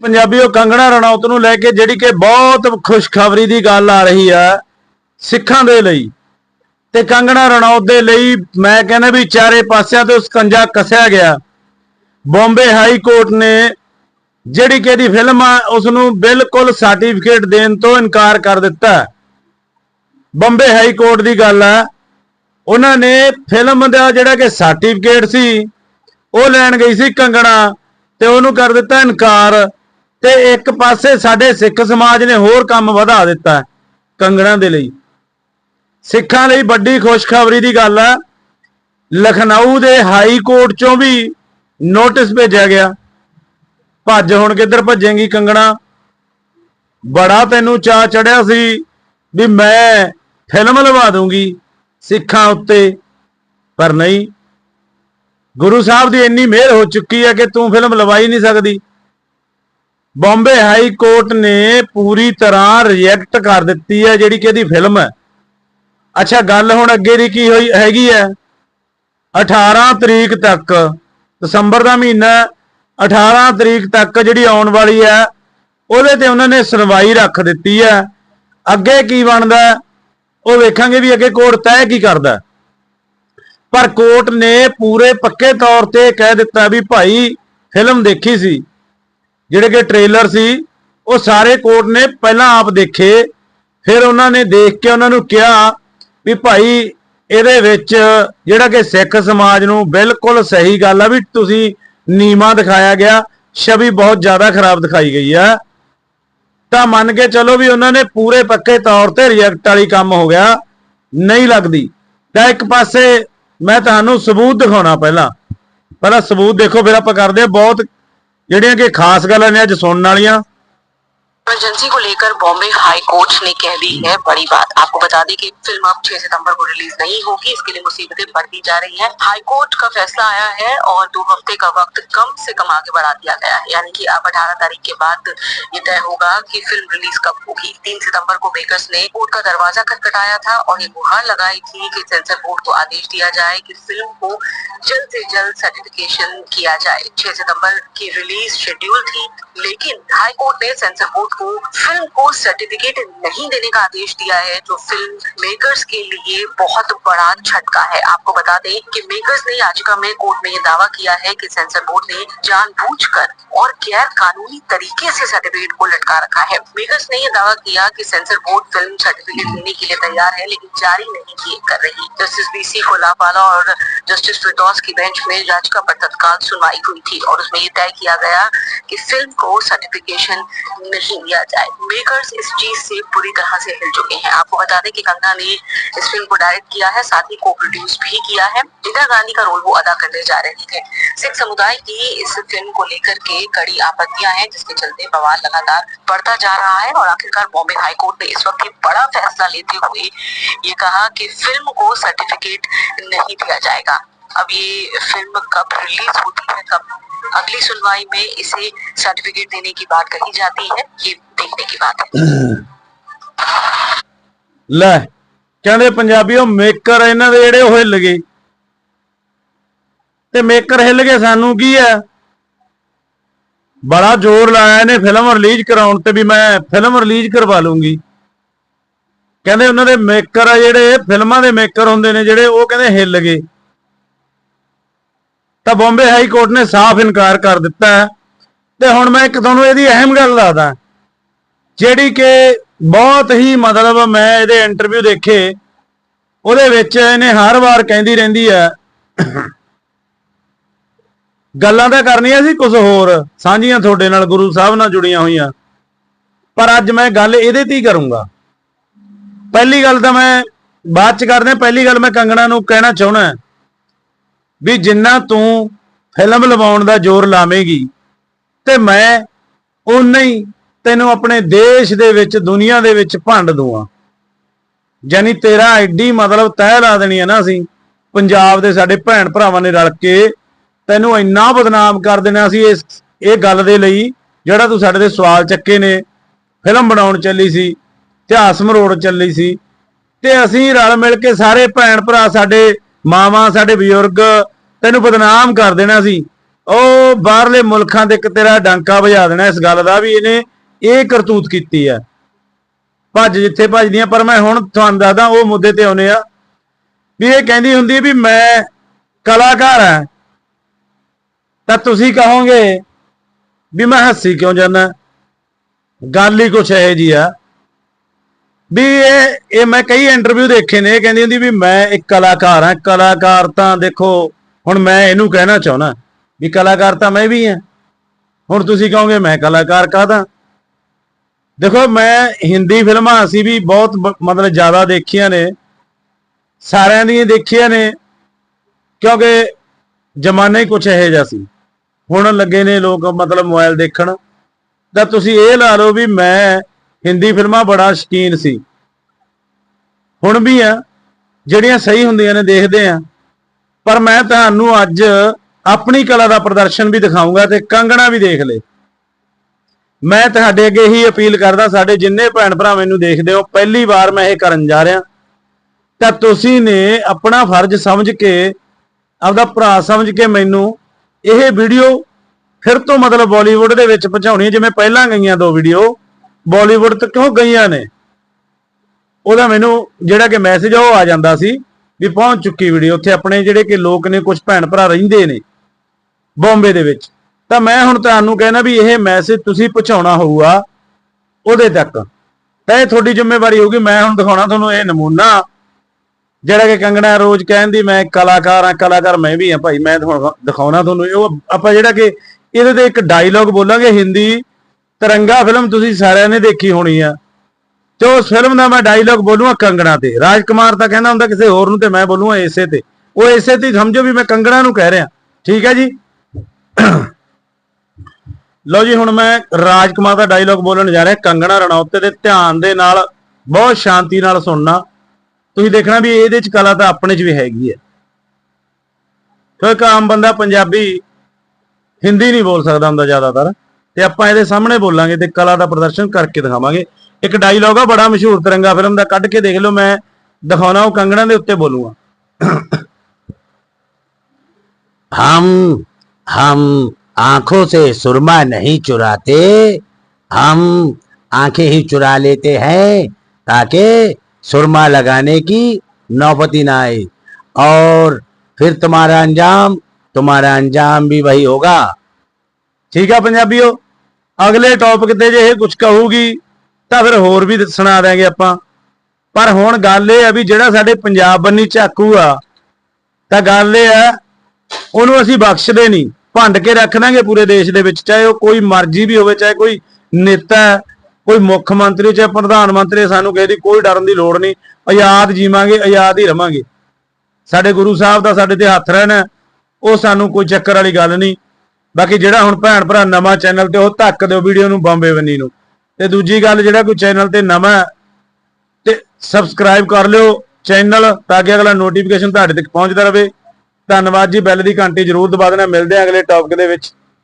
ਪੰਜਾਬੀਓ ਕੰਗਣਾ ਰਣੌਤ ਨੂੰ ਲੈ ਕੇ ਜਿਹੜੀ ਕਿ ਬਹੁਤ ਖੁਸ਼ਖਬਰੀ ਦੀ ਗੱਲ ਆ ਰਹੀ ਆ ਸਿੱਖਾਂ ਦੇ ਲਈ। ਤੇ ਕੰਗਣਾ ਰਣੌਤ ਦੇ ਲਈ ਮੈਂ ਕਹਿੰਦਾ ਵੀ ਚਾਰੇ ਪਾਸਿਆਂ ਤੋਂ ਸਕੰਜਾ ਕੱਸਿਆ ਗਿਆ। ਬੰਬੇ ਹਾਈ ਕੋਰਟ ਨੇ ਜਿਹੜੀ ਕਿ ਇਹਦੀ ਫਿਲਮ ਆ ਉਸ ਨੂੰ ਬਿਲਕੁਲ ਸਰਟੀਫਿਕੇਟ ਦੇਣ ਤੋਂ ਇਨਕਾਰ ਕਰ ਦਿੱਤਾ। ਬੰਬੇ ਹਾਈ ਕੋਰਟ ਦੀ ਗੱਲ ਆ, ਉਹਨਾਂ ਨੇ ਫਿਲਮ ਦਾ ਜਿਹੜਾ ਕਿ ਸਰਟੀਫਿਕੇਟ ਸੀ, ਉਹ ਲੈਣ ਗਈ ਸੀ ਕੰਗਣਾ ਤੇ ਉਹਨੂੰ ਕਰ ਦਿੱਤਾ ਇਨਕਾਰ। ਤੇ ਇੱਕ ਪਾਸੇ ਸਾਡੇ ਸਿੱਖ ਸਮਾਜ ਨੇ ਹੋਰ ਕੰਮ ਵਧਾ ਦਿੱਤਾ ਹੈ ਕੰਗਣਾ ਦੇ ਲਈ। ਸਿੱਖਾਂ ਲਈ ਵੱਡੀ ਖੁਸ਼ਖਬਰੀ ਦੀ ਗੱਲ ਹੈ, ਲਖਨਊ ਦੇ ਹਾਈ ਕੋਰਟ ਚੋਂ ਵੀ ਨੋਟਿਸ ਭੇਜਿਆ ਗਿਆ। ਭੱਜ ਹੁਣ ਕਿੱਧਰ ਭੱਜੇਂਗੀ ਕੰਗਣਾ ਬੜਾ ਤੈਨੂੰ ਚਾਹ ਚੜਿਆ ਸੀ ਵੀ ਮੈਂ ਫਿਲਮ ਲਵਾ ਦੂੰਗੀ ਸਿੱਖਾਂ ਉੱਤੇ, ਪਰ ਨਹੀਂ। ਗੁਰੂ ਸਾਹਿਬ ਦੀ ਇੰਨੀ ਮਿਹਰ ਹੋ ਚੁੱਕੀ ਹੈ ਕਿ ਤੂੰ ਫਿਲਮ ਲਵਾਈ ਨਹੀਂ ਸਕਦੀ। ਬੰਬੇ ਹਾਈ ਕੋਰਟ ਨੇ ਪੂਰੀ ਤਰ੍ਹਾਂ ਰਿਜੈਕਟ ਕਰ ਦਿੱਤੀ ਹੈ ਜਿਹੜੀ ਕਿ ਇਹਦੀ ਫਿਲਮ ਹੈ। ਅੱਛਾ ਗੱਲ ਹੁਣ ਅੱਗੇ ਦੀ ਕੀ ਹੋਈ ਹੈਗੀ ਹੈ? 18 ਤਰੀਕ ਤੱਕ ਦਸੰਬਰ ਦਾ ਮਹੀਨਾ ਹੈ, 18 ਤਰੀਕ ਤੱਕ ਜਿਹੜੀ ਆਉਣ ਵਾਲੀ ਹੈ ਉਹਦੇ ਤੇ ਉਹਨਾਂ ਨੇ ਸੁਣਵਾਈ ਰੱਖ ਦਿੱਤੀ ਹੈ। ਅੱਗੇ ਕੀ ਬਣਦਾ ਉਹ ਵੇਖਾਂਗੇ ਵੀ ਅੱਗੇ ਕੋਰਟ ਤੈਅ ਕੀ ਕਰਦਾ ਪਰ ਕੋਰਟ ਨੇ ਪੂਰੇ ਪੱਕੇ ਤੌਰ ਤੇ ਕਹਿ ਦਿੱਤਾ ਵੀ ਭਾਈ ਫਿਲਮ ਦੇਖੀ ਸੀ। ਜਿਹੜੇ ਕਿ ਟ੍ਰੇਲਰ ਸੀ, ਉਹ ਸਾਰੇ ਕੋਰਟ ਨੇ ਪਹਿਲਾਂ ਆਪ ਦੇਖੇ। ਫਿਰ ਉਹਨਾਂ ਨੇ ਦੇਖ ਕੇ ਉਹਨਾਂ ਨੂੰ ਕਿਹਾ ਵੀ ਭਾਈ ਇਹਦੇ ਵਿੱਚ ਜਿਹੜਾ ਕਿ ਸਿੱਖ ਸਮਾਜ ਨੂੰ ਬਿਲਕੁਲ ਸਹੀ ਗੱਲ ਆ ਵੀ ਤੁਸੀਂ ਨੀਮਾ ਦਿਖਾਇਆ ਗਿਆ, ਛਵੀ ਬਹੁਤ ਜ਼ਿਆਦਾ ਖਰਾਬ ਦਿਖਾਈ ਗਈ ਆ। ਤਾਂ ਮੰਨ ਕੇ ਚਲੋ ਵੀ ਉਹਨਾਂ ਨੇ ਪੂਰੇ ਪੱਕੇ ਤੌਰ ਤੇ ਰਿਜੈਕਟ ਵਾਲੀ ਕੰਮ ਹੋ ਗਿਆ, ਨਹੀਂ ਲੱਗਦੀ। ਤਾਂ ਇੱਕ ਪਾਸੇ ਮੈਂ ਤੁਹਾਨੂੰ ਸਬੂਤ ਦਿਖਾਉਣਾ ਪਹਿਲਾਂ। ਪਹਿਲਾਂ ਸਬੂਤ ਦੇਖੋ, ਫਿਰ ਆਪਾਂ ਕਰਦੇ ਹਾਂ। ਬਹੁਤ ਜਿਹੜੀਆਂ ਕਿ ਖਾਸ ਗੱਲਾਂ ਨੇ ਅੱਜ ਸੁਣਨ ਵਾਲੀਆਂ। इमरजेंसी को लेकर बॉम्बे हाई कोर्ट ने कह दी है, बड़ी बात। आपको बता दें कि फ़िल्म अब 6 सितंबर को रिलीज़ नहीं होगी, इसके लिए मुसीबतें बढ़ती जा रही हैं। हाई कोर्ट का फैसला आया है और दो हफ़्ते का वक्त कम से कम आगे बढ़ा दिया गया है। यानी कि अब 18 तारीख के बाद ये तय होगा कि फ़िल्म रिलीज़ कब होगी। तीन सितंबर को मेकर्स ने कोर्ट का दरवाज़ा खटखटाया था और ये गुहार लगाई थी की सेंसर बोर्ड को आदेश दिया जाए की फ़िल्म को जल्द से जल्द सर्टिफिकेशन किया जाए। छह सितंबर की रिलीज़ शेड्यूल थी, लेकिन हाईकोर्ट ने सेंसर बोर्ड को फ़िल्म को सर्टिफिकेट नहीं देने का आदेश दिया है, जो फ़िल्म मेकर्स के लिए बहुत बड़ा झटका है। आपको बता दें कि मेकर्स ने याचिका में कोर्ट में ये दावा किया है कि सेंसर बोर्ड ने जानबूझकर और गैर कानूनी तरीके से सर्टिफिकेट को लटका रखा है। मेकर्स ने यह दावा किया कि सेंसर बोर्ड फ़िल्म सर्टिफिकेट देने के लिए तैयार है, लेकिन जारी नहीं किए कर रही। जस्टिस बीसी कोलापाला और जस्टिस फिरदौस की बेंच में याचिका पर तत्काल सुनवाई हुई थी और उसमें ये तय किया गया कि फ़िल्म को सर्टिफिकेशन नहीं दिया जाए। मेकर्स इस चीज़ से पूरी तरह से हिल चुके हैं। आपको बता दें कि कंगना ने इस फ़िल्म को डायरेक्ट किया है, साथ ही को प्रोड्यूस भी किया है। इंदिरा गांधी का रोल वो अदा करने जा रहे थे। सिख समुदाय की इस फ़िल्म को लेकर के कड़ी आपत्तियाँ हैं, जिसके चलते बवाल लगातार बढ़ता जा रहा है और आखिरकार बॉम्बे हाईकोर्ट ने इस वक्त बड़ा फैसला लेते हुए ये कहा कि फ़िल्म को सर्टिफिकेट नहीं दिया जाएगा। अब ये फ़िल्म कब रिलीज़ होती है, कब अगली सुनवाई में इसे सर्टिफिकेट देने की बात कही जाती है ये देखने की बात है ਲੈ ਕਹਿੰਦੇ ਪੰਜਾਬੀਓ ਮੇਕਰ ਇਹਨਾਂ ਦੇ ਜਿਹੜੇ ਉਹ ਹਿੱਲ ਗਏ ਤੇ ਮੇਕਰ ਹਿੱਲ ਗਏ ਸਾਨੂੰ ਕੀ ਹੈ ਬੜਾ ਜ਼ੋਰ ਲਾਇਆ ਇਹਨੇ ਫਿਲਮ ਰਿਲੀਜ਼ ਕਰਾਉਣ ਤੇ ਵੀ ਮੈਂ ਫਿਲਮ ਰਿਲੀਜ਼ ਕਰਵਾ ਲੂੰਗੀ ਕਹਿੰਦੇ ਉਹਨਾਂ ਦੇ ਮੇਕਰ ਆ ਜਿਹੜੇ ਫਿਲਮਾਂ ਦੇ ਮੇਕਰ ਹੁੰਦੇ ਨੇ ਜਿਹੜੇ ਉਹ ਕਹਿੰਦੇ ਹਿੱਲ ਗਏ ਤਾਂ ਬੰਬੇ ਹਾਈ ਕੋਰਟ ਨੇ ਸਾਫ਼ ਇਨਕਾਰ ਕਰ ਦਿੱਤਾ ਹੈ। ਤੇ ਹੁਣ ਮੈਂ ਇੱਕ ਤੁਹਾਨੂੰ ਇਹਦੀ ਅਹਿਮ ਗੱਲ ਦੱਸਦਾ ਜਿਹੜੀ ਕਿ ਬਹੁਤ ਹੀ ਮਤਲਬ ਮੈਂ ਇਹਦੇ ਇੰਟਰਵਿਊ ਦੇਖੇ, ਉਹਦੇ ਵਿੱਚ ਇਹਨੇ ਹਰ ਵਾਰ ਕਹਿੰਦੀ ਰਹਿੰਦੀ ਹੈ, ਗੱਲਾਂ ਤਾਂ ਕਰਨੀਆਂ ਸੀ ਕੁਝ ਹੋਰ, ਸਾਂਝੀਆਂ ਤੁਹਾਡੇ ਨਾਲ ਗੁਰੂ ਸਾਹਿਬ ਨਾਲ ਜੁੜੀਆਂ ਹੋਈਆਂ। ਪਰ ਅੱਜ ਮੈਂ ਗੱਲ ਇਹਦੇ ਤੇ ਹੀ ਕਰੂੰਗਾ। ਪਹਿਲੀ ਗੱਲ ਤਾਂ ਮੈਂ ਬਾਅਦ ਚ ਕਰਦੇ ਪਹਿਲੀ ਗੱਲ ਮੈਂ ਕੰਗਣਾ ਨੂੰ ਕਹਿਣਾ ਚਾਹੁੰਦਾ ਵੀ ਜਿੰਨਾ ਤੂੰ ਫਿਲਮ ਲਵਾਉਣ ਦਾ ਜ਼ੋਰ ਲਾਵੇਂਗੀ ਤੇ ਮੈਂ ਉਨਾ ਹੀ ਤੈਨੂੰ ਆਪਣੇ ਦੇਸ਼ ਦੇ ਵਿੱਚ, ਦੁਨੀਆ ਦੇ ਵਿੱਚ ਭੰਡ ਦੂੰਗਾ ਯਾਨੀ ਤੇਰਾ ਐਡੀ ਮਤਲਬ ਤਹਿ ਲਾ ਦੇਣੀ ਹੈ ਨਾ ਅਸੀਂ, ਪੰਜਾਬ ਦੇ ਸਾਡੇ ਭੈਣ ਭਰਾਵਾਂ ਨੇ ਰਲ ਕੇ ਤੈਨੂੰ ਇੰਨਾ ਬਦਨਾਮ ਕਰ ਦੇਣਾ ਸੀ ਇਸ, ਇਹ ਗੱਲ ਦੇ ਲਈ, ਜਿਹੜਾ ਤੂੰ ਸਾਡੇ ਦੇ ਸਵਾਲ ਚੱਕੇ ਨੇ। ਫਿਲਮ ਬਣਾਉਣ ਚੱਲੀ ਸੀ, ਇਤਿਹਾਸ ਮਰੋੜ ਚੱਲੀ ਸੀ ਤੇ ਅਸੀਂ ਰਲ ਮਿਲ ਕੇ ਸਾਰੇ ਭੈਣ ਭਰਾ ਸਾਡੇ ਮਾਵਾਂ ਸਾਡੇ ਬਜ਼ੁਰਗ ਤੈਨੂੰ ਬਦਨਾਮ ਕਰ ਦੇਣਾ ਸੀ। ਉਹ ਬਾਹਰਲੇ ਮੁਲਕਾਂ ਦੇ ਇੱਕ ਤੇਰਾ ਡਾਂਕਾ ਵਜਾ ਦੇਣਾ ਇਸ ਗੱਲ ਦਾ ਵੀ ਇਹਨੇ ਇਹ ਕਰਤੂਤ ਕੀਤੀ ਹੈ। ਭੱਜ ਜਿੱਥੇ ਭੱਜਦੀਆਂ ਪਰ ਮੈਂ ਹੁਣ ਤੁਹਾਨੂੰ ਦੱਸਦਾ, ਉਹ ਮੁੱਦੇ ਤੇ ਆਉਨੇ ਆ। ਵੀ ਇਹ ਕਹਿੰਦੀ ਹੁੰਦੀ ਹੈ ਵੀ ਮੈਂ ਕਲਾਕਾਰ ਆ ਤਾਂ ਤੁਸੀਂ ਕਹੋਗੇ ਵੀ ਮੈਂ ਹੱਸੀ ਕਿਉਂ ਜਾਂਦਾ? ਗੱਲ ਹੀ ਕੁਛ ਇਹੋ ਜੀ ਆ। ਵੀ ਇਹ ਇਹ ਮੈਂ ਕਈ ਇੰਟਰਵਿਊ ਦੇਖੇ ਨੇ, ਇਹ ਕਹਿੰਦੀ ਹੁੰਦੀ ਵੀ ਮੈਂ ਇੱਕ ਕਲਾਕਾਰ ਹਾਂ, ਕਲਾਕਾਰ ਤਾਂ ਦੇਖੋ, ਹੁਣ ਮੈਂ ਇਹਨੂੰ ਕਹਿਣਾ ਚਾਹੁੰਦਾ ਵੀ ਕਲਾਕਾਰ ਤਾਂ ਮੈਂ ਵੀ ਹਾਂ। ਹੁਣ ਤੁਸੀਂ ਕਹੋਗੇ ਮੈਂ ਕਲਾਕਾਰ ਕਾਹਦਾ? ਦੇਖੋ, ਮੈਂ ਹਿੰਦੀ ਫਿਲਮਾਂ ਅਸੀਂ ਵੀ ਬਹੁਤ ਮਤਲਬ ਜ਼ਿਆਦਾ ਦੇਖੀਆਂ ਨੇ, ਸਾਰਿਆਂ ਦੀਆਂ ਦੇਖੀਆਂ ਨੇ, ਕਿਉਂਕਿ ਜ਼ਮਾਨਾ ਹੀ ਕੁਛ ਇਹੋ ਜਿਹਾ ਸੀ। ਹੁਣ ਲੱਗੇ ਨੇ ਲੋਕ ਮਤਲਬ ਮੋਬਾਈਲ ਦੇਖਣ। ਤਾਂ ਤੁਸੀਂ ਇਹ ਲਾ ਲਓ ਵੀ ਮੈਂ ਹਿੰਦੀ ਫਿਲਮਾਂ ਬੜਾ ਸ਼ਕੀਨ ਸੀ। ਹੁਣ ਵੀ ਆ, ਜਿਹੜੀਆਂ ਸਹੀ ਹੁੰਦੀਆਂ ਨੇ ਦੇਖਦੇ ਆ। ਪਰ ਮੈਂ ਤੁਹਾਨੂੰ ਅੱਜ ਆਪਣੀ ਕਲਾ ਦਾ ਪ੍ਰਦਰਸ਼ਨ ਵੀ ਦਿਖਾਉਂਗਾ ਤੇ ਕੰਗਣਾ ਵੀ ਦੇਖ ਲੈ। ਮੈਂ ਤੁਹਾਡੇ ਅੱਗੇ ਹੀ ਅਪੀਲ ਕਰਦਾ, ਸਾਡੇ ਜਿੰਨੇ ਭੈਣ ਭਰਾ ਮੈਨੂੰ ਦੇਖਦੇ ਹੋ, ਪਹਿਲੀ ਵਾਰ ਮੈਂ ਇਹ ਕਰਨ ਜਾ ਰਿਹਾ। ਤਾਂ ਤੁਸੀਂ ਨੇ ਆਪਣਾ ਫਰਜ਼ ਸਮਝ ਕੇ, ਆਪਦਾ ਭਰਾ ਸਮਝ ਕੇ ਮੈਨੂੰ ਇਹ ਵੀਡੀਓ ਫਿਰ ਤੋਂ ਮਤਲਬ ਬਾਲੀਵੁੱਡ ਦੇ ਵਿੱਚ ਪਹੁੰਚਾਉਣੀ ਹੈ, ਜਿਵੇਂ ਪਹਿਲਾਂ ਗਈਆਂ ਦੋ ਵੀਡੀਓ। ਬਾਲੀਵੁੱਡ ਤੱਕ ਕਿਉਂ ਗਈਆਂ ਨੇ? ਉਹਦਾ ਮੈਨੂੰ ਜਿਹੜਾ ਕਿ ਮੈਸੇਜ ਉਹ ਆ ਜਾਂਦਾ ਸੀ ਵੀ ਪਹੁੰਚ ਚੁੱਕੀ ਵੀਡੀਓ, ਉੱਥੇ ਆਪਣੇ ਜਿਹੜੇ ਕਿ ਲੋਕ ਨੇ ਕੁਝ ਭੈਣ ਭਰਾ ਰਹਿੰਦੇ ਨੇ ਬੰਬੇ ਦੇ ਵਿੱਚ। ਤਾਂ ਮੈਂ ਹੁਣ ਤੁਹਾਨੂੰ ਕਹਿਣਾ ਵੀ ਇਹ ਮੈਸੇਜ ਤੁਸੀਂ ਪਹੁੰਚਾਉਣਾ ਹੋਊਗਾ ਉਹਦੇ ਤੱਕ। ਤਾਂ ਇਹ ਤੁਹਾਡੀ ਜ਼ਿੰਮੇਵਾਰੀ ਹੋਊਗੀ, ਮੈਂ ਹੁਣ ਦਿਖਾਉਣਾ ਤੁਹਾਨੂੰ ਇਹ ਨਮੂਨਾ। ਜਿਹੜਾ ਕਿ ਕੰਗਣਾ ਰੋਜ਼ ਕਹਿੰਦੀ ਮੈਂ ਕਲਾਕਾਰ ਆ ਕਲਾਕਾਰ ਮੈਂ ਵੀ ਆ ਭਾਈ, ਮੈਂ ਦਿਖਾਉਣਾ ਤੁਹਾਨੂੰ ਉਹ ਆਪਾਂ ਜਿਹੜਾ ਕਿ ਇਹਦੇ ਤੇ ਇੱਕ ਡਾਇਲੌਗ ਬੋਲਾਂਗੇ ਹਿੰਦੀ ਤਿਰੰਗਾ ਫਿਲਮ ਤੁਸੀਂ ਸਾਰਿਆਂ ਨੇ ਦੇਖੀ ਹੋਣੀ ਆ। ਤੇ ਉਸ ਫਿਲਮ ਦਾ ਮੈਂ ਡਾਇਲੌਗ ਬੋਲੂਗਾ ਕੰਗਣਾ ਤੇ। ਰਾਜ ਕੁਮਾਰ ਤਾਂ ਕਹਿੰਦਾ ਹੁੰਦਾ ਕਿਸੇ ਹੋਰ ਨੂੰ ਤੇ ਮੈਂ ਬੋਲੂਗਾ ਇਸੇ ਤੇ। ਉਹ ਇਸੇ ਤੇ ਸਮਝੋ ਵੀ ਮੈਂ ਕੰਗਣਾ ਨੂੰ ਕਹਿ ਰਿਹਾ। ਠੀਕ ਹੈ ਜੀ? ਲਓ ਜੀ, ਹੁਣ ਮੈਂ ਰਾਜ ਕੁਮਾਰ ਦਾ ਡਾਇਲੌਗ ਬੋਲਣ ਜਾ ਰਿਹਾ, ਕੰਗਣਾ ਰਣੌਤੇ ਦੇ ਧਿਆਨ ਦੇ ਨਾਲ, ਬਹੁਤ ਸ਼ਾਂਤੀ ਨਾਲ ਸੁਣਨਾ। ਤੁਸੀਂ ਦੇਖਣਾ ਵੀ ਇਹਦੇ ਚ ਕਲਾ ਤਾਂ ਆਪਣੇ ਚ ਵੀ ਹੈਗੀ ਹੈ। ਕਿਉਂਕਿ ਆਮ ਬੰਦਾ ਪੰਜਾਬੀ ਹਿੰਦੀ ਨਹੀਂ ਬੋਲ ਸਕਦਾ ਹੁੰਦਾ ਜ਼ਿਆਦਾਤਰ। ਤੇ ਆਪਾਂ ਇਹਦੇ ਸਾਹਮਣੇ ਬੋਲਾਂਗੇ ਤੇ ਕਲਾ ਦਾ ਪ੍ਰਦਰਸ਼ਨ ਕਰਕੇ ਦਿਖਾਵਾਂਗੇ ਇੱਕ ਡਾਇਲੌਗ ਆ ਬੜਾ ਮਸ਼ਹੂਰ ਤਿਰੰਗਾ ਫਿਲਮ ਦਾ ਕੱਢ ਕੇ ਦੇਖ ਲਓ ਮੈਂ ਦਿਖਾਉਣਾ ਉਹ ਕੰਗਣਾ ਦੇ ਉੱਤੇ ਬੋਲੂਗਾ हम हम आंखों से सुरमा नहीं चुराते हम आंखें ही चुरा लेते हैं ताकि सुरमा लगाने की नौबती ना आए और फिर तुम्हारा अंजाम तुम्हारा अंजाम भी वही होगा ਠੀਕ ਆ ਪੰਜਾਬੀਓ, ਅਗਲੇ ਟੌਪਿਕ ਤੇ ਜੇ ਇਹ ਕੁਝ ਕਹੂਗੀ, ਤਾਂ ਫਿਰ ਹੋਰ ਵੀ ਸੁਣਾ ਦਿਆਂਗੇ ਆਪਾਂ। ਪਰ ਹੁਣ ਗੱਲ ਇਹ ਆ ਵੀ ਜਿਹੜਾ ਸਾਡੇ ਪੰਜਾਬ ਬੰਨੀ ਚਾਕੂ ਆ, ਤਾਂ ਗੱਲ ਇਹ ਆ, ਉਹਨੂੰ ਅਸੀਂ ਬਖਸ਼ਦੇ ਨਹੀਂ। ਭੰਡ ਕੇ ਰੱਖ ਦਾਂਗੇ ਪੂਰੇ ਦੇਸ਼ ਦੇ ਵਿੱਚ, ਚਾਹੇ ਉਹ ਕੋਈ ਮਰਜ਼ੀ ਵੀ ਹੋਵੇ, ਚਾਹੇ ਕੋਈ ਨੇਤਾ, ਕੋਈ ਮੁੱਖ ਮੰਤਰੀ, ਚਾਹੇ ਪ੍ਰਧਾਨ ਮੰਤਰੀ, ਸਾਨੂੰ ਕਿਸੇ ਦੀ ਕੋਈ ਡਰਨ ਦੀ ਲੋੜ ਨਹੀਂ। ਆਜ਼ਾਦ ਜੀਵਾਂਗੇ, ਆਜ਼ਾਦ ਹੀ ਰਵਾਂਗੇ। ਸਾਡੇ ਗੁਰੂ ਸਾਹਿਬ ਦਾ ਸਾਡੇ ਤੇ ਹੱਥ ਰਹਿਣਾ, ਉਹ ਸਾਨੂੰ ਕੋਈ ਚੱਕਰ ਵਾਲੀ ਗੱਲ ਨਹੀਂ। ਬਾਕੀ ਜਿਹੜਾ ਹੁਣ ਭੈਣ ਭਰਾ ਨਵਾਂ ਚੈਨਲ ਤੇ ਉਹ ਧੱਕ ਦਿਓ ਵੀਡੀਓ ਨੂੰ ਬੰਬੇ ਬੰਨੀ ਨੂੰ। ਤੇ ਦੂਜੀ ਗੱਲ ਜਿਹੜਾ ਕੋਈ ਚੈਨਲ ਤੇ ਨਵਾਂ ਤੇ ਸਬਸਕ੍ਰਾਈਬ ਕਰ ਲਿਓ ਚੈਨਲ ਤਾਂ ਕਿ ਅਗਲਾ ਨੋਟੀਫਿਕੇਸ਼ਨ ਤੁਹਾਡੇ ਤੱਕ ਪਹੁੰਚਦਾ ਰਹੇ। ਧੰਨਵਾਦ ਜੀ, ਬੈਲ ਦੀ ਘੰਟੀ ਜ਼ਰੂਰ ਦਬਾ ਦੇਣਾ। ਮਿਲਦੇ ਆ ਅਗਲੇ ਟੌਪਿਕ ਦੇ ਵਿੱਚ।